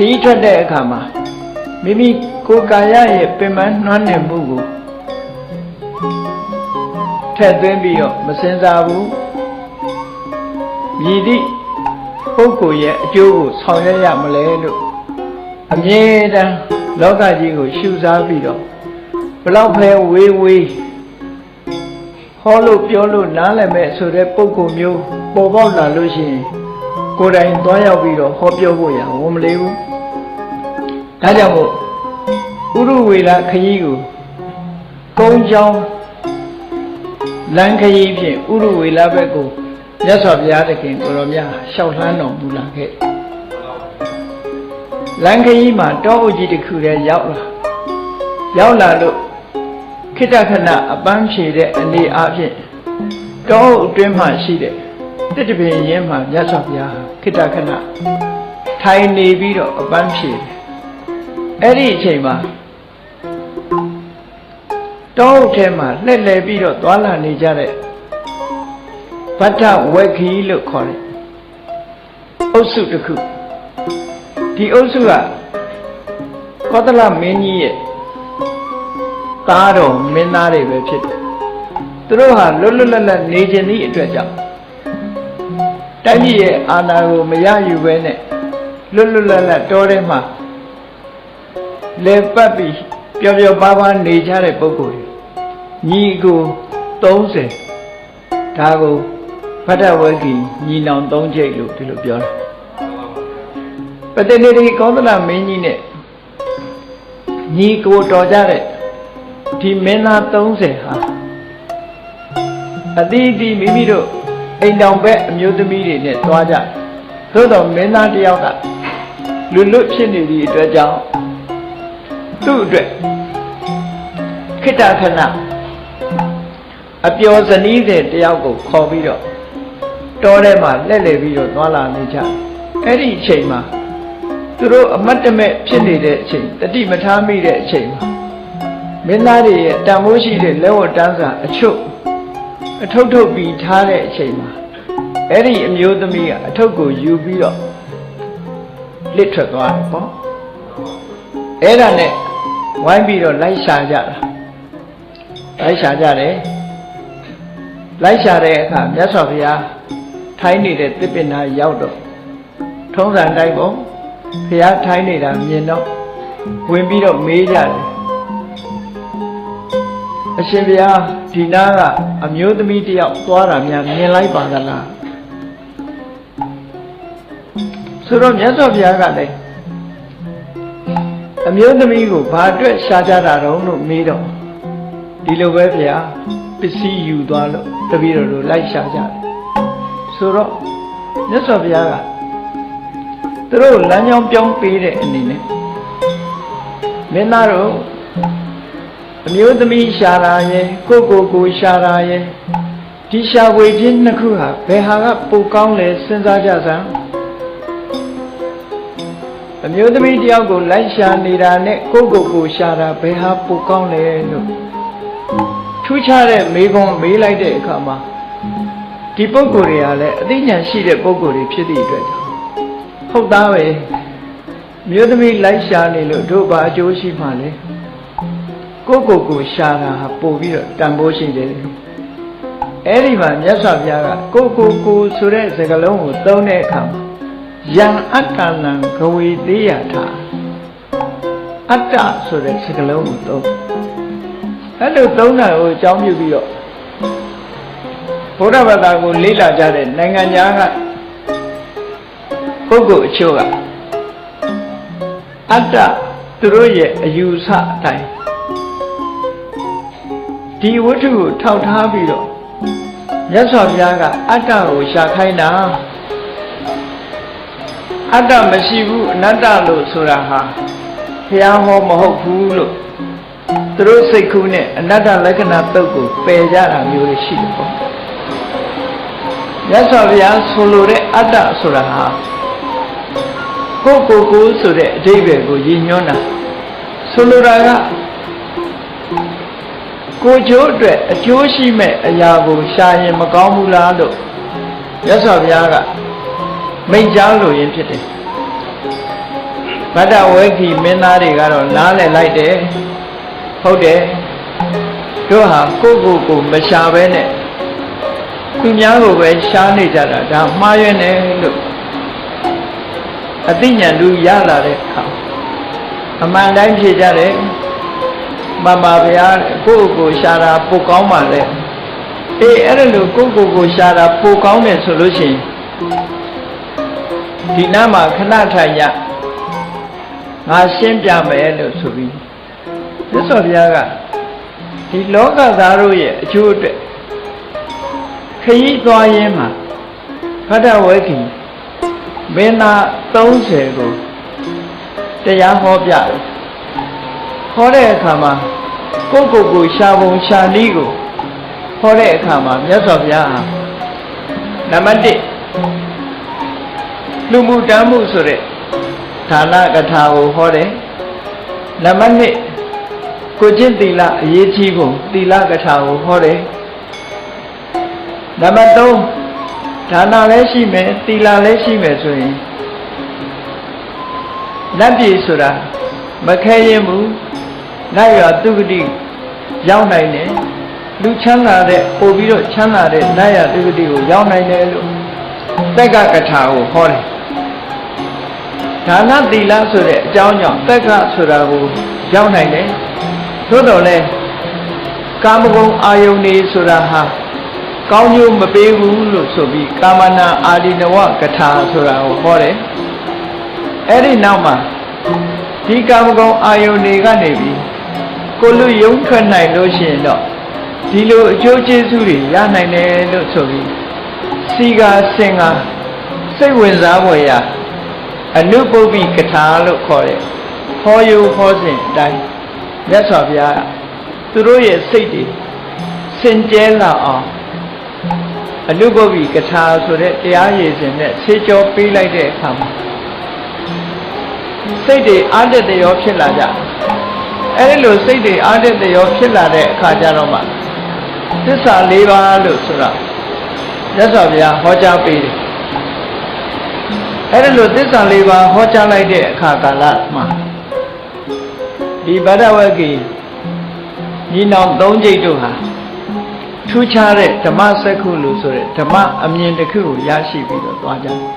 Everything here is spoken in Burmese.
ခရီးထွက်တဲ့အခါမှာမိမိကိုယ်ကာယရဲ့ပင်ပန်းနှွမ်းနယ်မှုကိုထည့်သွင်းပြီးတော့မစင်စားဘူးမြည်သည့်ပုဂ္ဂိုလ်ရဲ့အကျိုးကိုဆောင်ရွက်ရမလဲလို့အမြဲတမ်းလောကကြီးကိုရှုစားပြီးတော့ဘလောက်ပဲဝေးဝေးဟောလို့ပြောလို့နားလည်မဲ့ဆိုတဲ့ပုဂ္ဂိုလ်မျိုးပေါ်ပေါက်လာလို့ရှိရင် ကိုယ်တိုင်သွားရောက်ပြီးတော့ဟောပြောဖို့ရဝန်မလေးဘူးဒါကြောင့်မို့ဥရဝေလာခရီးကိုကုန်းချောင်းလမ်းခရီးဖြင့်ဥရဝေလာဘက်ကိုမြတ်စွာဘုရားသခင်ကိုရောမြတ်ရှောက်လှမ်းတော်မူလာခဲ့လမ်းခရီးမှာတောအုပ်ကြီးတစ်ခုတည်းရောက်လာရောက်လာလို့ခိတ္တခဏအပန်းဖြေတဲ့အနေအားဖြင့်တောအုပ်အတွင်းမှာရှိတဲ့ တစ်တပင်ရင်းမှာမြတ်စွာဘုရားခိတ္တခဏထိုင်နေပြီးတော့အပန်းဖြေတယ်အဲ့ဒီအချိန်မှာတောအုပ်ထဲမှာလှည့်လည်ပြီးတော့သွာလာနေကြတဲ့ဗတ္ထဝက်ခီလို့ခေါ်တယ်အုပ်စုတစ်ခုဒီအုပ်စုကကောသလမင်းကြီးရဲ့သားတော်မင်းသားတွေပဲဖြစ်တယ်သူတို့ဟာလွတ်လွတ်လပ်လပ်နေခြင်းသည့်အတွက်ကြောင့် တိုင်းပြည်ရဲ့အာဏာကိုမရယူဘဲနဲ့လွတ်လွတ်လပ်လပ်တောထဲမှာလေပတ်ပြီးပျော်ပျော်ပါးပါးနေကြတဲ့ပုဂ္ဂိုလ်တွေညီကို30ဒါကိုဖတ်တဝဂီညီနောင်3ချိတ်လို့ဒီလိုပြောတယ်ပတ္တနေတိကောသလမင်းကြီးနဲ့ညီကိုတော်ကြတဲ့ဒီမင်းသား30ဟာအတိအတိမိမိတို့ အိမ်တောင်ဘက်အမျိုးသမီးတွေနဲ့တွားကြတယ်သို့တော်မင်းသားတယောက်ကလွတ်လွတ်ဖြစ်နေသည့်အတွက်ကြောင့်သူ့အတွက်ခိတ္တခဏအပျော်ဇနီးတဲ့တယောက်ကိုခေါ်ပြီးတော့တောထဲမှာလှည့်လည်ပြီးတော့သွားလာနေကြတယ်အဲ့ဒီအချိန်မှာသူတို့အမတ်တမဲ့ဖြစ်နေတဲ့အချိန်တတိမထားမိတဲ့အချိန်မှာမင်းသားတွေရဲ့တန်ဖိုးရှိတဲ့လက်ဝတ်တန်းစာအချုပ် အထုပ်ထုတ်ပြီးထားတဲ့အချိန်မှာအဲ့ဒီအမျိုးသမီးကအထုပ်ကိုယူပြီးတော့လစ်ထွက်သွားတယ်ပေါ့အဲ့ဒါနဲ့ဝိုင်းပြီးတော့လိုက်ရှာကြတာလိုက်ရှာကြတယ်လိုက်ရှာတဲ့အခါမြတ်စွာဘုရားထိုင်းနေတဲ့တစ်ပင်နာရောက်တော့ထုံးစံတိုင်းပေါ့ဘုရားထိုင်းနေတာမြင်တော့ဝင်ပြီးတော့မေးကြတယ်အရှင်ဘုရား ဒီနာကအမျိုးသမီးတယောက်သွားတာများမြင်လိုက်ပါသလားဆိုတော့မြတ်စွာဘုရားကလည်းအမျိုးသမီးကိုဘာအတွက်ရှားကြတာတုံးလို့မေးတော့ဒီလိုပဲဗျာပစ္စည်းယူသွားလို့တပည့်တော်တို့လိုက်ရှားကြတယ်ဆိုတော့မြတ်စွာဘုရားကသူတို့လမ်းကြောင်းပြောင်းပေးတဲ့အနေနဲ့မင်းသားတို့ အမျိုးသမီးရှာတာရဲ့ကိုကိုကိုရှာတာရဲ့ဒီရှာဝေခြင်းနှစ်ခုဟာဘယ်ဟာကပိုကောင်းလဲစဉ်းစားကြစမ်းအမျိုးသမီးတယောက်ကိုလိုက်ရှာနေတာနဲ့ကိုကိုကိုရှာတာဘယ်ဟာပိုကောင်းလဲလို့ထူးခြားတဲ့မေးခွန်းမေးလိုက်တဲ့အခါမှာဒီပုံကိုယ်တွေကလည်းအသိဉာဏ်ရှိတဲ့ပုံကိုယ်တွေဖြစ်သည့်အတွက်ဟုတ်သားပဲမြို့သမီးလိုက်ရှာနေလို့တို့ဘာအကျိုးရှိမှလဲ ကိုကိုကိုရှာတာဟာပို့ပြီးတော့တန်ဖိုးရှိတယ်အဲ့ဒီမှာမြတ်စွာဘုရားကကိုကိုကိုဆိုတဲ့စကားလုံးကိုသုံးတဲ့အခါမှာယံအတ္တနံဂဝေသေးယထာအတ္တဆိုတဲ့စကားလုံးကိုသုံးအဲ့လိုသုံးတာကိုအကြောင်းပြုပြီးတော့ဘုရားဘာသာကိုလေ့လာကြတဲ့နိုင်ငံသားကပုဂ္ဂိုလ်အချို့ကအတ္တသူတို့ရဲ့အယူဆအတိုင်း ဒီဝတ္ထုကိုထောက်ထားပြီးတော့မြတ်စွာဘုရားကအတ္တကိုရှာခိုင်းတာအတ္တမရှိဘူးအနတ္တလို့ဆိုတာဟာဘုရားဟောမဟုတ်ဘူးလို့သူတို့စိတ်ကူးနဲ့အနတ္တလက္ခဏာတုတ်ကိုပယ်ကြတာမျိုးတွေရှိတယ်ပေါ့မြတ်စွာဘုရားဆိုလိုတဲ့အတ္တဆိုတာဟာကိုယ်ကိုယ်ကိုယ်ဆိုတဲ့အဓိပ္ပာယ်ကိုရည်ညွှန်းတာဆိုလိုတာက ကိုကျိုးအတွက်အကျိုးရှိမဲ့အရာကိုရှာရင်မကောင်းဘူးလားလို့မြတ်စွာဘုရားကမိန့်ကြားလိုရင်းဖြစ်တယ်။ဗဗဒ္ဒဝေခီမင်းသားတွေကတော့နားလည်လိုက်တယ်ဟုတ်တယ်တို့ဟာကိုယ့်ကိုယ်ကိုမရှာဘဲနဲ့သူများကိုပဲရှားနေကြတာဒါမှားရွံ့တယ်လို့အသိဉာဏ်လူရလာတဲ့အခါအမှန်တိုင်းဖြေကြတယ် မမဗျာကိုယ့်ကိုယ်ကိုရှာတာပိုကောင်းပါလေအေးအဲ့ဒါလို့ကိုယ့်ကိုယ်ကိုရှာတာပိုကောင်းတယ်ဆိုလို့ရှိရင်ဒီနားမှာခဏထိုင်ရငါရှင်းပြမယ်လို့ဆိုပြီးသစ္စာဘုရားကဒီလောကသားတို့ရဲ့အကျိုးအတွက်ခရီးသွားရင်းမှာဖတ်တဝဲကီမင်းသား30ကိုတရားဟောပြတယ် ဟောတဲ့အခါမှာကိုယ့်ကိုယ်ကိုရှာပုံရှာနည်းကိုဟောတဲ့အခါမှာမြတ်စွာဘုရားဟာနံပါတ်1လူမှုတမ်းမှုဆိုတဲ့ဌာနကထာကိုဟောတယ်နံပါတ်2ကိုကျင့်သီလအရေးကြီးပုံသီလကထာကိုဟောတယ်နံပါတ်3ဒါနလည်းရှိမယ်သီလလည်းရှိမယ်ဆိုရင်လက်ပြေဆိုတာမခဲရင်ဘူး လက်ရသူဂတိရောက်နိုင်တယ်လူချမ်းသာတဲ့ပို့ပြီးတော့ချမ်းသာတဲ့လက်ရသူဂတိကိုရောက်နိုင်တယ်လို့တက်ကကထာကိုဟောတယ်ဒါနသီလဆိုတဲ့အကြောင်းကြောင့်တက်ကဆိုတာကိုရောက်နိုင်တယ်သို့တော်လည်းကာမဂုဏ်အာယုန်နေဆိုတာဟာကောင်းကျိုးမပေးဘူးလို့ဆိုပြီးကာမနာအာဒီနဝကထာဆိုတာကိုဟောတယ်အဲ့ဒီနောက်မှာဒီကာမဂုဏ်အာယုန်တွေကနေပြီး ကိုလူယုံထွက်နိုင်လို့ရှိရင်တော့ဒီလိုအကျိုးကျေးဇူးတွေရနိုင်တယ်လို့ဆိုပြီးစီကာစင်ကာစိတ်ဝင်စားဖွယ်ရာအနုပုပ္ပိကထာလို့ခေါ်တယ်ဟောယုဟောစဉ်အတိုင်းမြတ်စွာဘုရားကသူတို့ရဲ့စိတ်တွေစင်ကြဲလာအောင်အနုပုပ္ပိကထာဆိုတဲ့တရားရည်စဉ်နဲ့ဆေးကြောပေးလိုက်တဲ့အခါမှာစိတ်တွေအာတတရောဖြစ်လာကြ အဲဒီလိုစိတ်တွေအာတတရောဖြစ်လာတဲ့အခါကျတော့မှသစ္စာ၄ပါးလို့ဆိုတာမြတ်စွာဘုရားဟောကြားပေးတယ်အဲဒီလိုသစ္စာ၄ပါးဟောကြားလိုက်တဲ့အခါကာလမှာဒီဗဒ္ဒဝဂီညီနောင်၃ကျိတ်တို့ဟာထူးခြားတဲ့ဓမ္မစက္ခုလို့ဆိုတဲ့ဓမ္မအမြင်တစ်ခုကိုရရှိပြီးတော့သွားကြတယ်